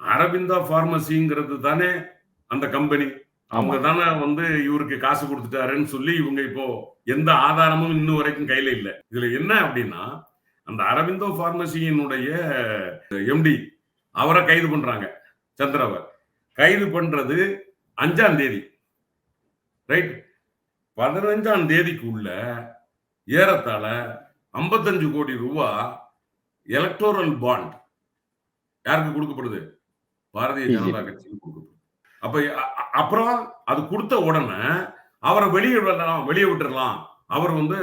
அரவிந்தா பார்மசிங்கிறது தானே அந்த கம்பெனி அவங்க தானே வந்து இவருக்கு காசு கொடுத்துட்டாருன்னு சொல்லி இவங்க இப்போ எந்த ஆதாரமும் இன்னும் வரைக்கும் கையில இல்ல. இதுல என்ன அப்படின்னா அந்த அரவிந்தோ பார்மசியினுடைய எம்டி அவரை கைது பண்றாங்க சந்திராவை கைது பண்றது அஞ்சாம் தேதி. ரைட் பதினஞ்சாம் தேதிக்குள்ள ஏறத்தாழ ஐம்பத்தஞ்சு கோடி ரூபா எலக்டோரல் பாண்ட் யாருக்கு கொடுக்கப்படுது? பாரதிய ஜனதா கட்சிக்கு கொடுக்கப்படுது அப்ப அப்புறம் அது கொடுத்த உடனே அவரை வெளியே விடலாம் வெளியே விட்டுறலாம். அவர் வந்து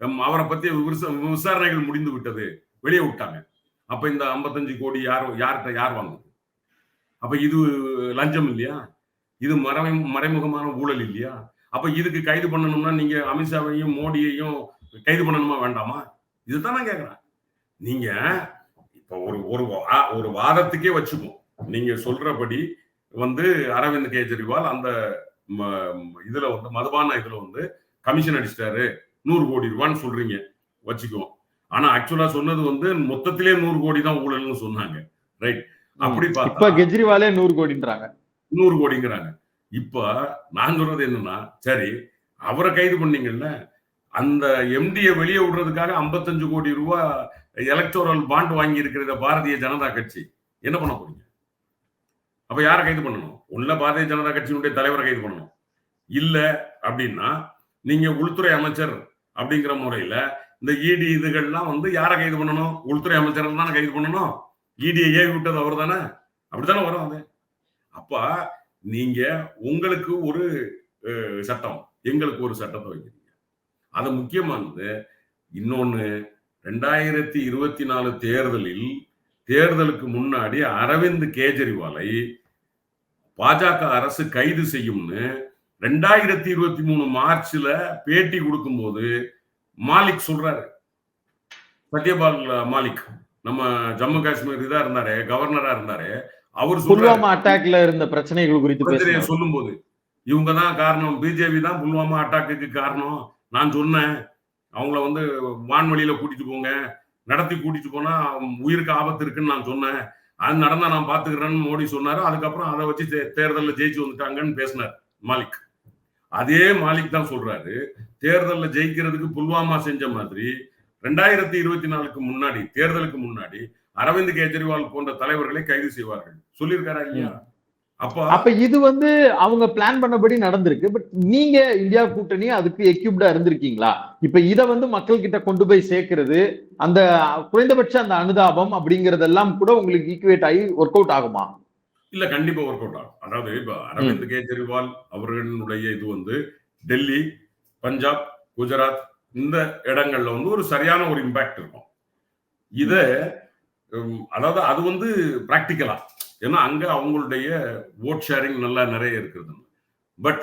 அவரை விமர்ச- விசாரணைகள் முடிந்து விட்டது. வெளியே விட்டாங்க. அப்ப இந்த 55 கோடி யார் யார்கிட்ட யார் வாங்குது அப்ப இது லஞ்சம் இல்லையா? இது மறை மறைமுகமான ஊழல் இல்லையா? அப்ப இதுக்கு கைது பண்ணணும்னா நீங்க அமித்ஷாவையும் மோடியையும் கைது பண்ணணுமா வேண்டாமா? இதுதான் நான் கேக்குறேன். நீங்க இப்ப ஒரு ஒரு ஒரு வாதத்துக்கே வச்சுப்போம். நீங்க சொல்றபடி வந்து அரவிந்த் கெஜ்ரிவால் அந்த இதுல வந்து மதுபான இதுல வந்து கமிஷன் அடிச்சிட்டாரு. நூறு கோடி ரூபான்னு சொல்றீங்க. வச்சுக்குவோம் ஆனா ஆக்சுவலா சொன்னது வந்து மொத்தத்திலே நூறு கோடி தான் ஊழல்னு சொன்னாங்க. ரைட் அப்படி இப்ப கெஜ்ரிவாலே நூறு கோடின்றாங்க. நூறு கோடிங்கிறாங்க. இப்ப நான் சொல்றது என்னன்னா சரி அவரை கைது பண்ணீங்கல்ல. அந்த எம்டிய வெளியே விடுறதுக்காக 55 கோடி ரூபாய் எலக்டோரல் பாண்ட் வாங்கி இருக்கிறத பாரதிய ஜனதா கட்சி. என்ன பண்ண போறீங்க? அப்ப யாரை கைது பண்ணணும்? உள்ள பாரதிய ஜனதா கட்சியினுடைய தலைவரை கைது பண்ணணும். இல்ல அப்படின்னா நீங்க உள்துறை அமைச்சர் அப்படிங்கிற முறையில இந்த இடி இதுகள்லாம் வந்து யாரை கைது பண்ணணும்? உள்துறை அமைச்சர் தானே கைது பண்ணணும். இடியை ஏவி விட்டது அவர் தானே. அப்படித்தானே வரும் அது. அப்ப நீங்க உங்களுக்கு ஒரு சட்டம் எங்களுக்கு ஒரு சட்டத்தை வைக்கிறீங்க. அது முக்கியமானது இன்னொன்னு ரெண்டாயிரத்தி இருபத்தி நாலு தேர்தலில் தேர்தலுக்கு முன்னாடி அரவிந்த் கெஜ்ரிவாலை பாஜக அரசு கைது செய்யும்னு ரெண்டாயிரத்தி இருபத்தி மூணு மார்ச்ல பேட்டி கொடுக்கும்போது மாலிக் சொல்றாரு. சத்யபால் மாலிக் நம்ம ஜம்மு காஷ்மீர் இதா இருந்தாரு கவர்னரா இருந்தாரு அவர் புல்வாமா அட்டாக்ல இருந்த பிரச்சனைகள் குறித்து பேசுறாங்க சொல்லும்போது இவங்க தான் காரணம் பிஜேபி தான் புல்வாமா அட்டாக்குக்கு காரணம். நான் சொன்னேன் அவங்கள வந்து வான்வழியில கூட்டிட்டு போங்க நடத்தி கூட்டிட்டு போனா உயிருக்கு ஆபத்து இருக்குன்னு நான் சொன்னேன். அது நடந்தா நான் பாத்துக்கிறேன்னு மோடி சொன்னாரு. அதுக்கப்புறம் அதை வச்சு தேர்தலில் ஜெயிச்சு வந்துட்டாங்கன்னு பேசினார் மாலிக். அதே மாலிக் தான் சொல்றாரு. தேர்தலில் ஜெயிக்கிறதுக்கு புல்வாமா செஞ்ச மாதிரி ரெண்டாயிரத்தி இருபத்தி நாலுக்கு முன்னாடி தேர்தலுக்கு முன்னாடி அரவிந்த் கெஜ்ரிவால் போன்ற தலைவர்களை கைது செய்வார்கள். சொல்லியிருக்காரா இல்லையா? அப்ப அப்ப இது வந்து அவங்க பிளான் பண்ணபடி நடந்திருக்கு. பட் நீங்க இந்தியா கூட்டணி அதுக்கு எக்யூப்டா இருந்திருக்கீங்களா? இப்ப இத வந்து மக்கள் கிட்ட கொண்டு போய் சேர்க்கிறது அந்த குறைந்தபட்ச அந்த அனுதாபம் அப்படிங்கறதெல்லாம் கூட உங்களுக்கு ஈக்குவேட் ஆகி ஒர்க் அவுட் ஆகுமா? இல்ல கண்டிப்பா ஒர்க் அவுட் ஆகும். அதாவது இப்ப அரவிந்த் கெஜ்ரிவால் அவர்களுடைய இது வந்து டெல்லி பஞ்சாப் குஜராத் இந்த இடங்கள்ல வந்து ஒரு சரியான ஒரு இம்பாக்ட் இருக்கும். இத அதாவது அது வந்து பிராக்டிக்கலா ஏன்னா அங்க அவங்களுடைய ஓட் ஷேரிங் நல்லா நிறைய இருக்குது பட்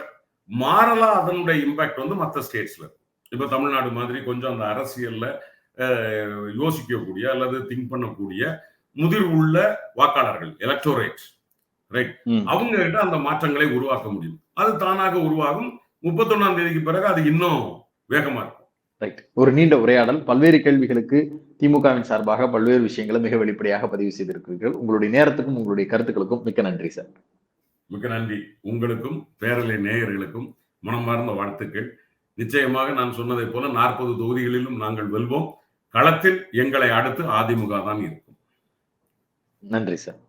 மாறலா அதனுடைய இம்பாக்ட் வந்து மற்ற ஸ்டேட்ஸ்ல இப்ப தமிழ்நாடு மாதிரி கொஞ்சம் அந்த அரசியல்ல யோசிக்கக்கூடிய அல்லது திங்க் பண்ணக்கூடிய முதிர்வுள்ள வாக்காளர்கள் எலக்டோரேட் ரைட். அவங்க கிட்ட அந்த மாற்றங்களை உருவாக்க முடியும். அது தானாக உருவாகும். முப்பத்தொன்னாம் தேதிக்கு பிறகு அது இன்னும் வேகமா இருக்கும். ரைட் ஒரு நீண்ட உரையாடல். பல்வேறு கேள்விகளுக்கு திமுகவின் சார்பாக பல்வேறு விஷயங்களை மிக வெளிப்படையாக பதிவு செய்திருக்கிறீர்கள். உங்களுடைய நேரத்துக்கும் உங்களுடைய கருத்துக்களுக்கும் மிக்க நன்றி சார். மிக்க நன்றி. உங்களுக்கும் பேரலை நேயர்களுக்கும் மனமார்ந்த வாழ்த்துக்கள். நிச்சயமாக நான் சொன்னதைப் போல நாற்பது தொகுதிகளிலும் நாங்கள் வெல்வோம். களத்தில் எங்களை அடுத்து அதிமுக தான் இருக்கும். நன்றி சார்.